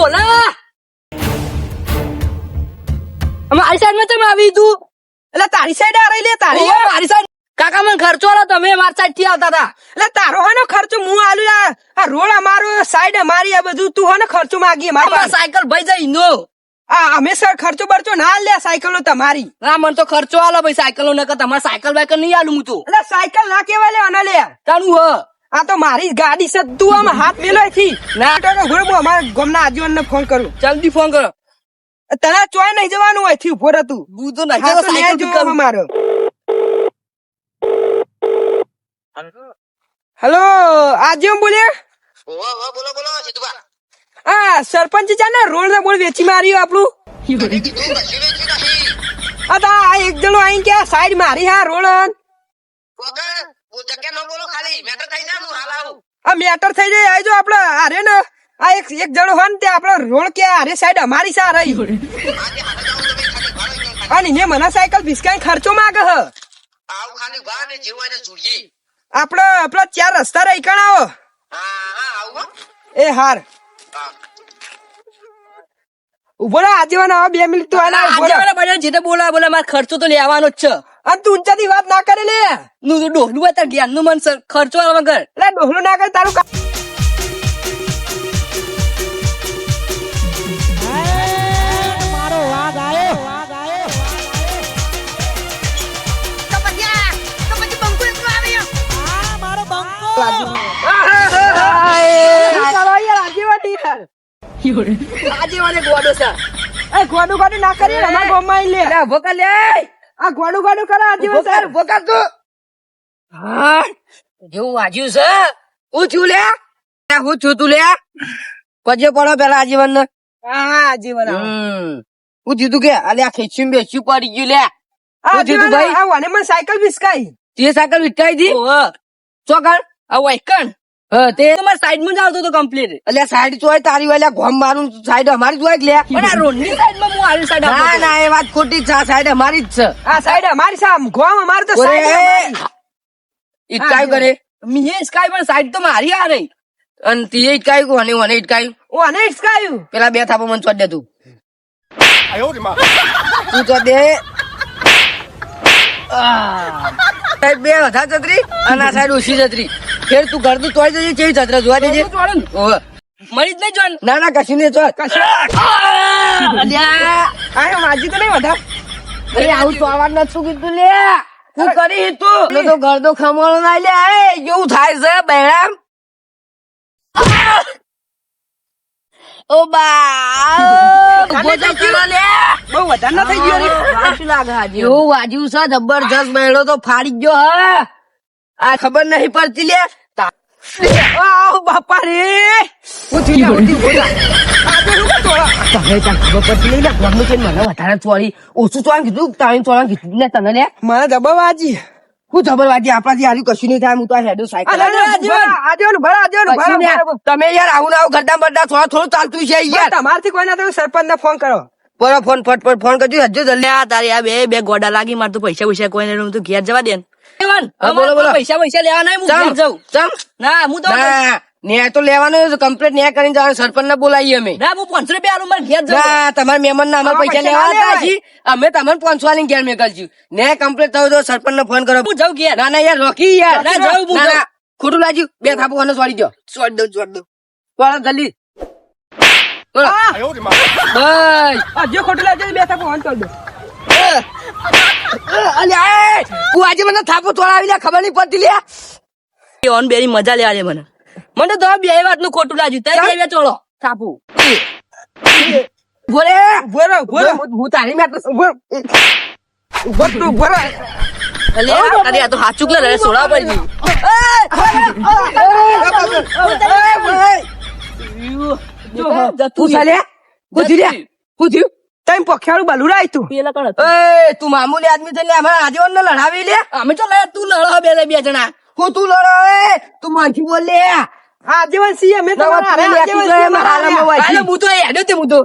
ડોલા મારી સાઈડમાં તમે આવી તું? એટલે તારી સાઈડ આ રહી લે તારી મારી સાઈડ. કાકા મને ખર્ચો લો તમે મારી સાઈડથી આવતા હતા. એટલે તારો હોય ખર્ચો હું આલુ આ રોડ અમારો સાઈડ અમારી આ બધું તું હોય ને ખર્ચો માગીએ મારી સાયકલ ભાઈ જઈ નો આ અમે સર ખર્ચો બરચો ના લે સાયકલો તમારી. ના મને તો ખર્ચો આલો ભાઈ સાયકલો નકર તમારે સાયકલ બાયકલ નહીં આલું હું તો. એટલે સાયકલ ના કેવાય લે અને લે. તારું હ. આ તો મારી ગાડી છે. તું આમ હાથ મેલો થી ના તો ઘરે હું અમારા ગામના આજીવન ને ફોન કરું. જલ્દી ફોન કરો. તને ચોય નહીં જવાનું હોયથી ઊભો તું. હું તો નહીં જતો સાયકલ જો પિક હેલો. આજીવન ઓવા બોલો બોલો સિદ્ધુભા આ સરપંચ છે ને રોડ ને બોલ વેચી માર્યું આપણું. આ તો એક જણો આઈ કે સાઈડ મારી હા રોડ વગર હું જગ્યા ન બોલો ખાલી મેટર થઈ જાય હું હાલ આવું. આ મેટર થઈ જાય આવજો આપડે આરે ને. આ એક એક જણો હોય ને તે આપડે રોડ કે આરે સાઈડ અમારી સા રહી અને ને મને સાયકલ ભીસકાઈ ખર્ચો માંગે હ. આવું ખાલી ને આપડે આપડે ચાર રસ્તા રહી કણ આવો. હા હા આવું હો. એ હાર. ઊભો રહો આજે આવો બે મિનિટ તો આના ઊભો જે બોલા બોલા મારે ખર્ચો તો લેવાનો જ છે. અને તું ઊંચાથી વાત ના કરે લે નું તો ડોહલું હોય તાર જ્ઞાનનું મન સર- ખર્ચો આલો વગર. એટલે ડોહલું ના કરે તારું આજે મને ગોડો એ ગોડું ગોડું ના કરી અમારા ગામમાં લે ભોકા લે. આ ગોડું ગોડું કરે આજીવન સર ભોકા તું. હા જેવું વાજ્યું છે? હું છું લે? હું છું તું લે? કજે પડો પેલા આજીવન ને હા આજીવન. હું જીતું કે અલે આ ખેંચી બેસ્યું પડી ગયું લે. આ હું આજીવન ભાઈ? આવો મને સાયકલ ભીસકાઈ તે સાયકલ વિટકાઈ દી ચોકણ આ વાયકણ તે તમારે સાઈડમાં જ આવતો હતો કમ્પ્લીટ એટલે સાઈડ ચોય તારી વાળા ગોમ મારું સાઈડ અમારી જોઈ લે? પણ આ રોડની સાઈડમાં હું આવી સાઈડ ના ના એ વાત ખોટી છે. સાઈડ અમારી જ છે. આ સાઈડ અમારી સામ ગોમ અમારું તો સાઈડ અમારી. ઇટકાય કરે. મીએ ઇટકાય પણ સાઈડ તો મારી આ રહી. અને તીએ ઇટકાય કો અને મને ઇટકાય ઓ અને હિસકાયું પેલા બે થાપો મને ચોટ દે તું. તું ચોટ દે. આહ. બે વધા છત્રી અને આ સાઈડ ઓછી છત્રી ફેર તું ઘર તું તોડી દેજે કેવી જાત્રા જોવા દેજે મરી જ નહીં જોન ના ના કશું નહીં અલ્યા. આ માજી તો નહીં વધારે. અરે આવું તો આવા નથી કીધું લે. તું કરી તું? તો ઘર તો ખમણ ના લે. એ કેવું થાય છે બેરામ ઓ બા ઊભો તો કરો લે. બહુ વધારે ના થઈ ગયો રે. એવું વાજ્યું છે જબરજસ્ત બેડો તો ફાડી ગયો હા. આ ખબર નહીં પડતી લે. બાપા રે હું? તમે ત્યાં ખબર પડતી નહીં છે? મને વધારે ઓછું ચોળા કીધું તારી ચોળા કીધું તને લે. દબાવ હું જબરવાજી આપણાથી હારી કશું નહીં થાય હું તો હેડો સાયકલ. તમે યાર આવું આવું ગરદા બરદા થોડા થોડું ચાલતું છે યાર. તમારથી કોઈ ના તમે સરપંચ ને ફોન કરો. બરો ફોન ફટ ફટ ફોન કરજો. હજુ જલ્દી આ તારી આ બે બે ગોડા લાગી માર તો પૈસા પૈસા કોઈ નહીં તું ઘેર જવા દે ને. હા, બોલો, બોલો. પૈસા પૈસા લેવા નહીં હું જાઉં. ચમ. ના હું તો ન્યાય તો લેવાનો કમ્પ્લેટ ન્યાય કરીને જવાનું સરપંચ ને બોલાવીએ અમે. ના હું પાંચસો રૂપિયા આલું મારે ઘેર ના તમારા મહેમાન ના અમારે પૈસા લેવા હતા લેવાય. અમે તમને પાંચસો વાળી ઘેર મેકલશું. ન્યાય કમ્પ્લેટ થયો તો સરપંચ ને ફોન કરો. હું જાઉં ઘેર. ના ના યાર રોકી યાર. ના, જાઉં, હું ના, જાઉં. ના, ખોટું લાગ્યું. બે થાપો મને છોડી દો છોડી દો છોડી દો બોલો જલ્દી. બસ. આ જે ખોટું લાગે બે થાપો ફોન કરી દો અલ્યા, તું આજે મને થાપો તોડાવી લે ખબર નહીં પડતી લે ઓન બેરી મજા લેવા દે મને મને તો બે વાતનું ખોટું લાગ્યું તારે બે ચોળો થાપુ બોલે બોલો બોલો હું- તારી મેં તું ઊભો રહો. અલે અરે આ તો હાથ ચૂકલા લે સોડા પડી ગયું તું ચાલે? હું થયું તઈ પખ્યાળું બાલું રાય તું. પેલા કણ એ તું મામૂલી આદમી થઈને અમારા આગેવાન ને લડાવી લે? અમે તો લડ્યા તું લડો બે બે જણા. હું તું લડાવે તું માનથી બોલ લે. આજીવન છીએ અમે તમારા આજીવન હું તો હેડ્યો તે હું તો.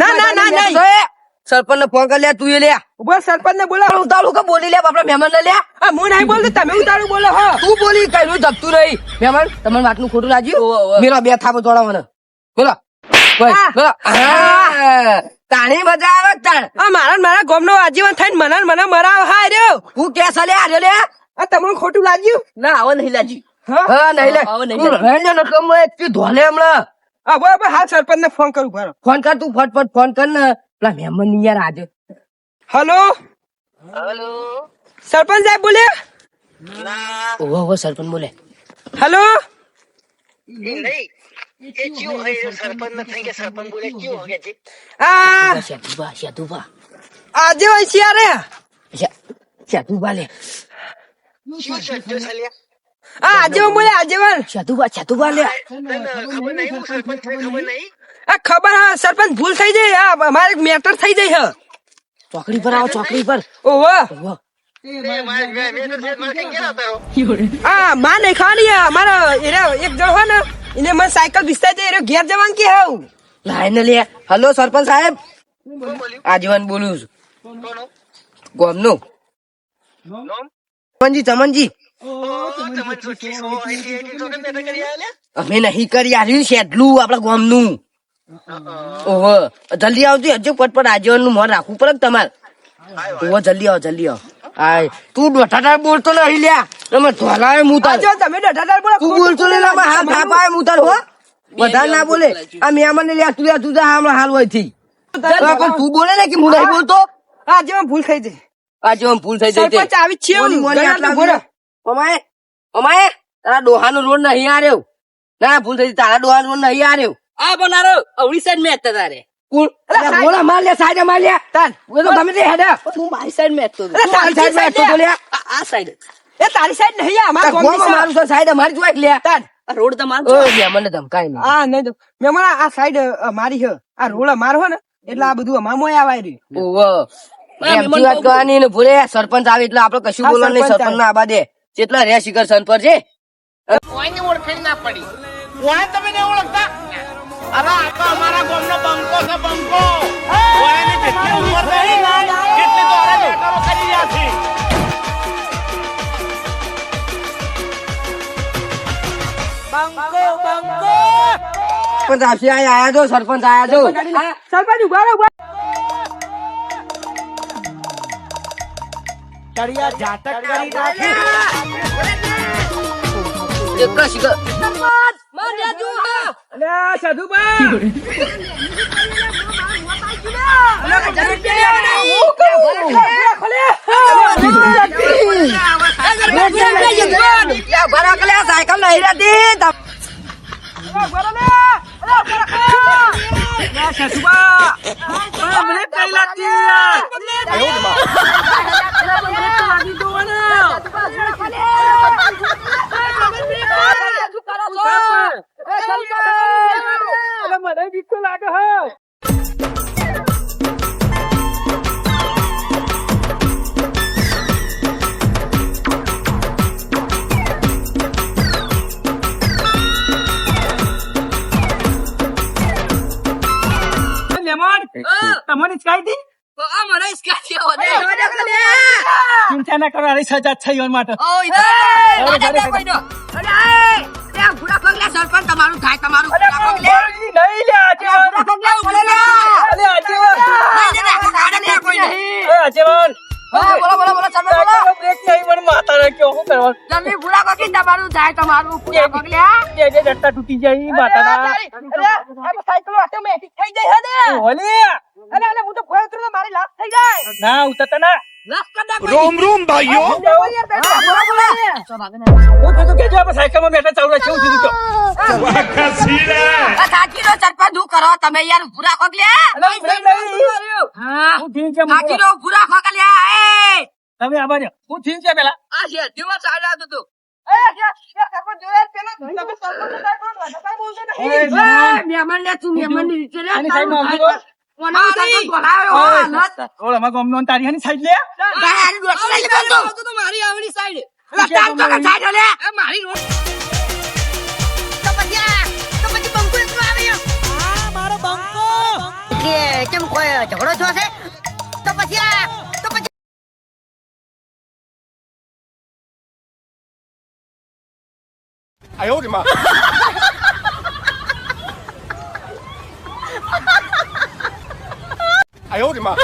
ના ના ના ના સરપંચ ને. ફોન કરી લે તું એ લે ઊભો સરપંચ ને બોલા ઉતારું કે બોલી લે આપડા મહેમાન ને લે આ હું નહીં બોલતો તમે ઉતારું બોલો હો. તું બોલી કઈ જપતું રહી. મહેમાન તમારે વાતનું ખોટું લાગ્યું? ઓવે. બે થાપો જોડાવાના. બોલો. બોલો. હા. તાણી મજા આવે તાણ? આ મારા મારા મારા ગામનો આજીવન થઈને મને ને મને મરાવ હા રહ્યો. હું કે સલે આ લે. આ તમને ખોટું લાગ્યું? ના આવો નહીં લાજી હા? નહીં લે આવો નહીં તું ન કમ એટલી ધોલે હમણાં. આ બરાબર હા સરપંચ ને ફોન કરું બરો ફોન કર તું ફટફટ ફોન કર ને. પેલા મહેમાનની યાર આજે. હલો? હલો? સરપંચ સાહેબ બોલે? ના. ઓહો સરપંચ બોલે. હલો? નહીં. એ ક્યું હોય સરપંચ ને થઈ કે સરપંચ બોલે ક્યું હોય છે આ આજે હોય છે યાર લે છે બોલે લે ખબર નહીં સરપંચ ખબર નહીં આ ખબર હા સરપંચ ભૂલ થઈ જાય. આ અમારે મેટર થઈ જાય ચોકડી પર આવો ચોકડી પર. હે ઓહો. મારે મારે હતા આ માં નહીં ખાવાની આ અમારા એક જણ હોય ને. એને મને સાયકલ વિસ્તાર દે રહ્યો ઘેર જવાનું કે હું લાઈને લે હલો સરપંચ સાહેબ આજીવન બોલું છું ગોમનું ચમનજી ચમનજી અમે નહીં કરી આવ્યું શેટલું આપડા ગોમનું. ઓહો, જલ્દી આવજો, હજુ પટપટ આજીવનનું મોન રાખવું પડે તમારે. ઓહો, જલ્દી આવો જલ્દી આવો. આય તું બટાટા બોલતો નહીં લ્યા તમે ધોલાય હું તાર જો તમે દઢાદાર બોલો તું બોલતો નહીં લા હા ભાપાય હું. તાર હો બધા ના બોલે. આ મહેમાન ને લ્યા તું તું જા હમણાં હાલ હોયથી. પણ તું બોલે. ને કે હું નહીં બોલતો? આ જેમાં ભૂલ થઈ જાય. આજે આમ ભૂલ થઈ જઈ સરપંચ આવી છે. અમાય અમાય તારા ડોહાનો રોડ નહીં આર્યો. ના ભૂલ થઈ તારા ડોહાનો રોડ નહીં આર્યો. આ બનારો અવળી સાઈડ મેચ તારે કુલ અલા, બોલા માર લે સાઈડે માર તાન. એ તો તમે તે હું મારી સાઈડ મેચ તો અરે તું મારી તારી સાઈડમાં તો side લે. લે. આ સાઈડ. એ તારી સાઈડ નહીં આ આ અમારા ગોમાં ગામની મારું છે સાઈડે મારી જોઈ લે. તાન. રોડ તમારો ઓય લે મને ધમકાઈ નહીં. આ નહીં તો મારા આ સાઈડ મારી છે. આ રોડ અમારો હોય ને એટલે આ બધું અમાર મોય આવાય રહ્યું. ઓવો વાત કરવાની ને ભૂલે સરપંચ આવે એટલે આપડે કશું બોલવાનું નહીં સરપંચ ના આબા દે જેટલા રે શિખર સંત પર છે કોઈને ઓળખી ના પડી. તમે ઓળખતા? અરે આ તો અમારા ગામનો બંકો છે બંકો કોઈની જેટલી ઉંમર નહીં એટલી તો અરે બેટારો કરી રહ્યા છે સરપંચ આવશે આ આયા જો સરપંચ આયા જો સરપંચ ઊભા રહો ઊભા એટલા શિખર અલ્યા સાધુબા સાયકલ નહીં રહેતી મહેમાન તમને ચાઈ દી? ચિંતા ના કરો અરે સજા થઈ એના માટે. તમારું થાય તમારું નહીં લે આજીવન બોલો બોલો બોલો માથા રાખ્યો શું કરવાનું તમે ભૂલા કોકી તમારું થાય તમારું ભૂલા કોકલ્યા જે જે ડટ્ટા તૂટી જાય માથાના સાયકલ ઓટોમેટિક થઈ જાય હે ઓલે અરે અરે હું તો ભોય ઉતરું મારી લાશ થઈ જાય. ના ઉતરતા ના. રોમ રોમ ભાઈઓ. હું. કીધું કે આપણે સાયકલમાં બેઠા ચાલુ રાખીએ હું કીધું સાચી નો સરપંચ હું કરો તમે યાર ભૂલા કોકલ્યા હું. ઠીક છે સાચી નો ભૂલા કોકલ્યા એ. તમે આવા રહ્યો હું ઠીક છે પેલા? આ છે દિવસ સાઈડ આવતો તો મારી રોડ. કેમ કોઈ ઝઘડો થયો છે? તો પછી આ 哎呦，我的妈。哎呦，我的妈。